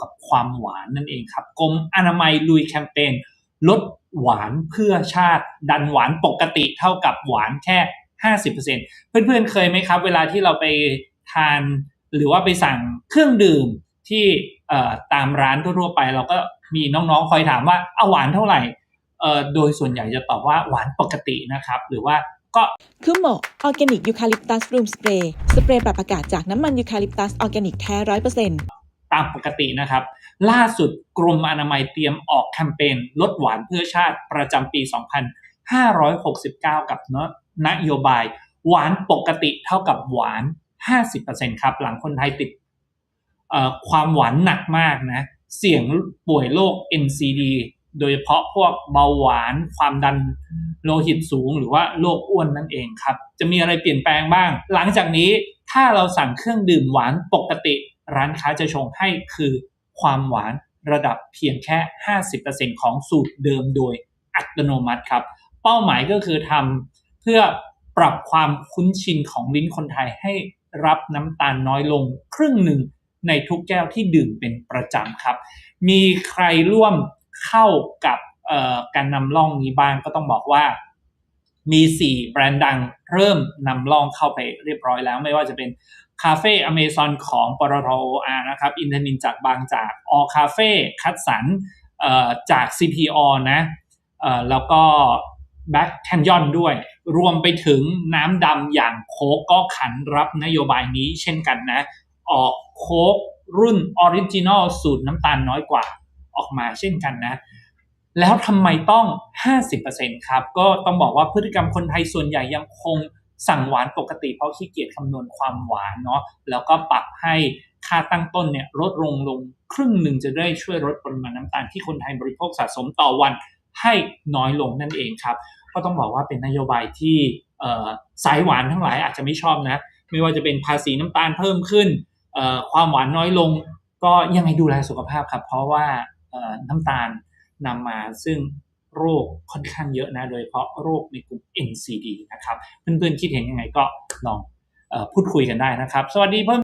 กับความหวานนั่นเองครับกรมอนามัยลุยแคมเปญลดหวานเพื่อชาติดันหวานปกติเท่ากับหวานแค่ 50%เพื่อนๆเคยไหมครับ เวลาที่เราไปทานหรือว่าไปสั่งเครื่องดื่มที่ตามร้านทั่วๆไป เราก็มีน้องๆคอยถามว่าเอาหวานเท่าไหร่โดยส่วนใหญ่จะตอบว่าหวานปกตินะครับ หรือว่าก็คือเหมาะออร์แกนิกยูคาลิปตัสรูมสเปรย์สเปรย์ปรับอากาศจากน้ำมันยูคาลิปตัสออร์แกนิกแท้ร้อยเปอร์เซ็นต์ ตามปกตินะครับ ล่าสุดกรมอนามัยเตรียมออกแคมเปญลดหวานเพื่อชาติประจำปี 2569 กับนโยบาย หวานปกติเท่ากับหวาน 50%ครับ หลังคนไทยติดความหวานหนักมากนะ เสี่ยงป่วยโรค NCD โดยเฉพาะพวกเบาหวาน ความดันโลหิตสูง หรือว่าโรคอ้วนนั่นเองครับ จะมีอะไรเปลี่ยนแปลงบ้าง หลังจากนี้ถ้าเราสั่งเครื่องดื่มหวานปกติ ร้านค้าจะชงให้คือความหวานระดับเพียงแค่ 50%ของสูตรเดิมโดยอัตโนมัติครับ เป้าหมายก็คือทำเพื่อปรับความคุ้นชินของลิ้นคนไทยให้รับน้ำตาลน้อยลงครึ่งหนึ่งในทุกแก้วที่ดื่มเป็นประจำครับ มีใครร่วมเข้ากับการนำล่องนี้บ้างก็ต้องบอกว่า มี 4 แบรนด์ดังเริ่มนำล่องเข้าไปเรียบร้อยแล้ว ไม่ว่าจะเป็น คาเฟ่อเมซอนของปตทอานะครับอินเทนินจากบางจากออคาเฟ่คัดสรรจาก CPO นะแล้วก็แบ็คแคนยอนด้วย รวมไปถึงน้ำดำอย่างโคกก็ขันรับนโยบายนี้เช่นกันนะ ออกโคกรุ่นออริจินอลสูตรน้ำตาลน้อยกว่าออกมาเช่นกันนะ แล้วทำไมต้อง 50%ครับ ก็ต้องบอกว่าพฤติกรรมคนไทยส่วนใหญ่ยังคง สั่งหวานปกติเพราะขี้เกียจคำนวณความหวานเนาะแล้วก็ปรับให้ค่าตั้งต้นเนี่ยลดลงลงครึ่งหนึ่งจะได้ช่วยลดปริมาณน้ำตาลที่คนไทยบริโภคสะสมต่อวันให้น้อยลงนั่นเองครับ ก็ต้องบอกว่าเป็นนโยบายที่สายหวานทั้งหลายอาจจะไม่ชอบนะ ไม่ว่าจะเป็นภาษีน้ำตาลเพิ่มขึ้น ความหวานน้อยลง ก็ยังไงดูแลสุขภาพครับ เพราะว่าน้ำตาลนำมาซึ่ง โรคค่อนข้างเยอะนะโดยเฉพาะโรคในกลุ่ม NCD นะครับ เพื่อนๆคิดเห็นยังไงก็ลองพูดคุยกันได้นะครับ สวัสดีเพื่อน